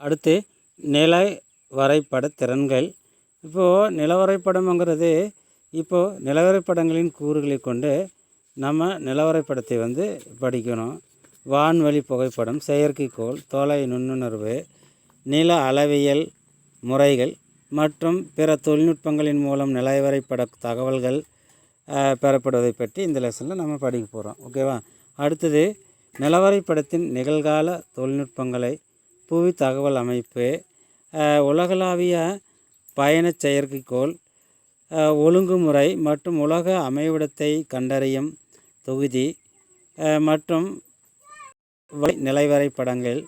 அடுத்து நில வரைபட திறன்கள் இப்போது நிலவரைபடம்ங்கிறது இப்போது நிலவரைபடங்களின் கூறுகளை கொண்டு நம்ம நிலவரைபடத்தை வந்து படிக்கணும். வான்வழி புகைப்படம் செயற்கைக்கோள் தொலை நுண்ணுணர்வு நில அளவியல் முறைகள் மற்றும் பிற தொழில்நுட்பங்களின் மூலம் நிலவரைபட தகவல்கள் பெறப்படுவதை பற்றி இந்த லெசனில் நம்ம படிக்க போகிறோம் ஓகேவா? அடுத்தது நிலவரைபடத்தின் நிகழ்கால தொழில்நுட்பங்களை புவி தகவல் அமைப்பு உலகளாவிய பயணச் செயற்கைக்கோள் ஒழுங்குமுறை மற்றும் உலக அமைவிடத்தை கண்டறியும் தொகுதி மற்றும் வலை நிலைவரைபடங்கள்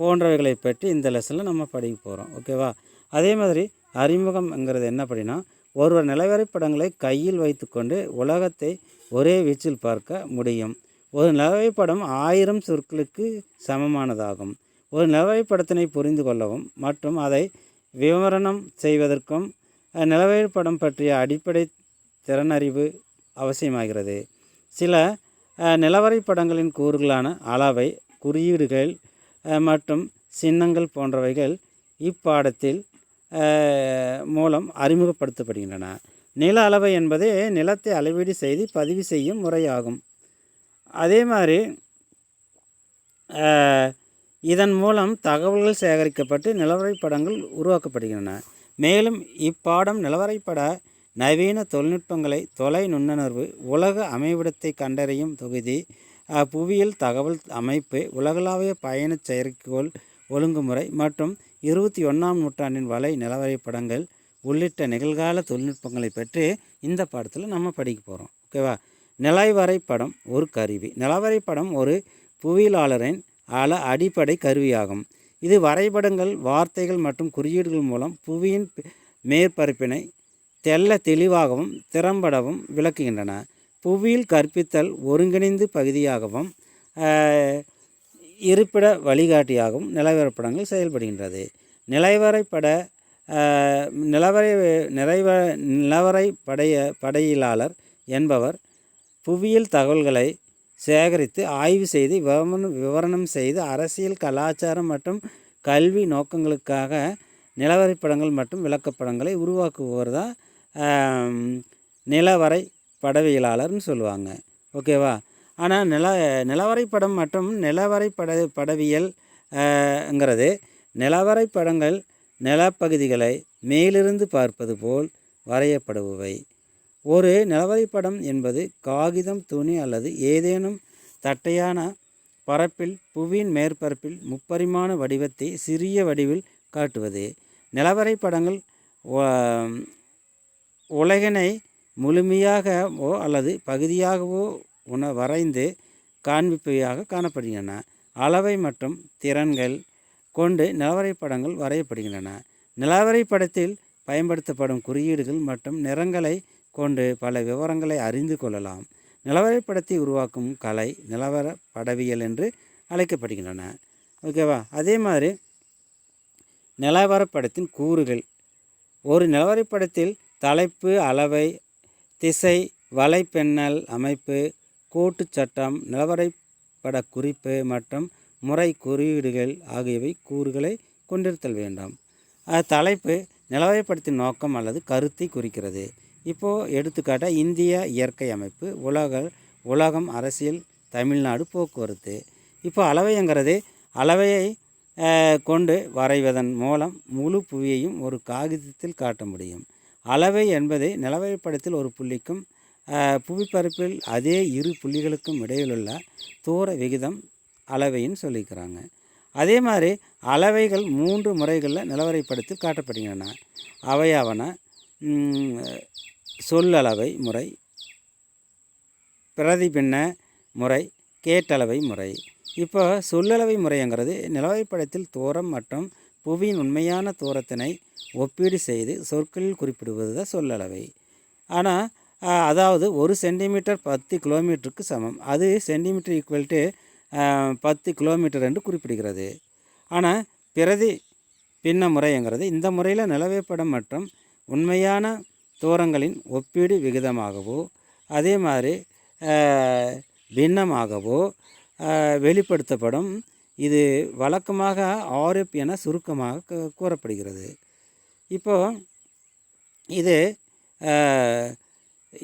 போன்றவைகளை பற்றி இந்த லெசனில் நம்ம படிக்க போகிறோம் ஓகேவா அதே மாதிரி அறிமுகம்ங்கிறது என்ன அப்படின்னா ஒருவர் நிலவரைப்படங்களை கையில் வைத்துக்கொண்டு உலகத்தை ஒரே வீச்சில் பார்க்க முடியும். ஒரு நிலவரைப்படம் ஆயிரம் சொற்களுக்கு சமமானதாகும். ஒரு நிலவைப்படத்தினை புரிந்து கொள்ளவும் மற்றும் அதை விவரணம் செய்வதற்கும் நிலவைப்படம் பற்றிய அடிப்படை திறனறிவு அவசியமாகிறது. சில நிலவரைப்படங்களின் கூறுகளான அளவை குறியீடுகள் மற்றும் சின்னங்கள் போன்றவைகள் இப்பாடத்தில் மூலம் அறிமுகப்படுத்தப்படுகின்றன. நில அளவை என்பது நிலத்தை அளவீடு செய்து பதிவு செய்யும் முறையாகும். அதே மாதிரி இதன் மூலம் தகவல்கள் சேகரிக்கப்பட்டு நிலவரைப்படங்கள் உருவாக்கப்படுகின்றன. மேலும் இப்பாடம் நிலவரைப்பட நவீன தொழில்நுட்பங்களை தொலை நுண்ணுணர்வு உலக அமைவிடத்தை கண்டறியும் தொகுதி புவியியல் தகவல் அமைப்பு உலகளாவிய பயணச் செயற்கைக்கோள் ஒழுங்குமுறை மற்றும் இருபத்தி ஒன்றாம் நூற்றாண்டின் வலை நிலவரைப்படங்கள் உள்ளிட்ட நிகழ்கால தொழில்நுட்பங்களை பற்றி இந்த பாடத்தில் நம்ம படிக்க போகிறோம் ஓகேவா? நிலவரைப்படம் ஒரு கருவி. நிலவரைப்படம் ஒரு புவியியலாளரின் அல அடிப்படை கருவியாகும். இது வரைபடங்கள் வார்த்தைகள் மற்றும் குறியீடுகள் மூலம் புவியின் மேற்பரப்பினை தெள்ள தெளிவாகவும் திறம்படவும் விளக்குகின்றன. புவியில் கற்பித்தல் ஒருங்கிணைந்து பகுதியாகவும் இருப்பிட வழிகாட்டியாகவும் நிலவரப்படங்கள் செயல்படுகின்றது. நிலவரைப்பட நிலவரை நிறைவ நிலவரை படைய படையிலாளர் என்பவர் புவியியல் தகவல்களை சேகரித்து ஆய்வு செய்து விவரணம் விவரணம் செய்து அரசியல் கலாச்சாரம் மற்றும் கல்வி நோக்கங்களுக்காக நிலவரைப்படங்கள் மற்றும் விளக்கப்படங்களை உருவாக்குபவர் தான் நிலவரை படவியலாளர்னு சொல்லுவாங்க. ஓகேவா? ஆனால் நில நிலவரைப்படம் மற்றும் நிலவரை பட படவியல்ங்கிறது நிலவரைப்படங்கள் நிலப்பகுதிகளை மேலிருந்து பார்ப்பது போல் வரையப்படுபவை. ஒரு நிலவரைப்படம் என்பது காகிதம் துணி அல்லது ஏதேனும் தட்டையான பரப்பில் புவியின் மேற்பரப்பில் முப்பரிமாண வடிவத்தை சிறிய வடிவில் காட்டுவது. நிலவரைப்படங்கள் உலகினை முழுமையாகவோ அல்லது பகுதியாகவோ உண வரைந்து காண்பிப்பவையாக காணப்படுகின்றன. அளவை மற்றும் திறன்கள் கொண்டு நிலவரைப்படங்கள் வரையப்படுகின்றன. நிலவரைப்படத்தில் பயன்படுத்தப்படும் குறியீடுகள் மற்றும் நிறங்களை கொண்டு பல விவரங்களை அறிந்து கொள்ளலாம். நிலவரைப்படத்தை உருவாக்கும் கலை நிலவர படவியல் என்று அழைக்கப்படுகின்றன. ஓகேவா அதே மாதிரி நிலவரப்படத்தின் கூறுகள். ஒரு நிலவரைப்படத்தில் தலைப்பு அளவை திசை வலைப்பெண்ணல் அமைப்பு கோட்டுச் சட்டம் நிலவரைப்பட குறிப்பு மற்றும் முறை குறியீடுகள் ஆகியவை கூறுகளை கொண்டிருத்தல் வேண்டும். தலைப்பு நிலவரைப்படத்தின் நோக்கம் அல்லது கருத்தை குறிக்கிறது. இப்போது எடுத்துக்காட்டாக இந்திய இயற்கை அமைப்பு உலக உலகம் அரசியல் தமிழ்நாடு போக்குவரத்து. இப்போ அளவைங்கிறது அளவையை கொண்டு வரைவதன் மூலம் முழு புவியையும் ஒரு காகிதத்தில் காட்ட முடியும். அளவை என்பது நிலவரைப்படத்தில் ஒரு புள்ளிக்கும் புவிப்பரப்பில் அதே இரு புள்ளிகளுக்கும் இடையிலுள்ள தூர விகிதம் அளவைன்னு சொல்லிக்கிறாங்க. அதே மாதிரி அளவைகள் மூன்று முறைகளில் நிலவரைப்படத்தில் காட்டப்படுகின்றன. அவையாவன சொல்லளவை முறை பிரதிபின்ன முறை கேட்டளவை முறை. இப்போ சொல்லளவை முறைங்கிறது நிலவைப்படத்தில் தூரம் மற்றும் புவியின் உண்மையான தூரத்தினை ஒப்பீடு செய்து சொற்களில் குறிப்பிடுவது தான் சொல்லளவை. ஆனால் அதாவது ஒரு சென்டிமீட்டர் பத்து கிலோமீட்டருக்கு சமம். அது சென்டிமீட்டர் ஈக்குவல் டு பத்து கிலோமீட்டர் என்று குறிப்பிடுகிறது. ஆனால் பிரதி பின்ன முறைங்கிறது இந்த முறையில் நிலவைப்படம் மற்றும் உண்மையான தூரங்களின் ஒப்பீடு விகிதமாகவோ அதே மாதிரி பின்னமாகவோ வெளிப்படுத்தப்படும். இது வழக்கமாக ஆர்எப் என சுருக்கமாக கூறப்படுகிறது. இப்போது இது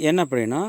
என்ன அப்படின்னா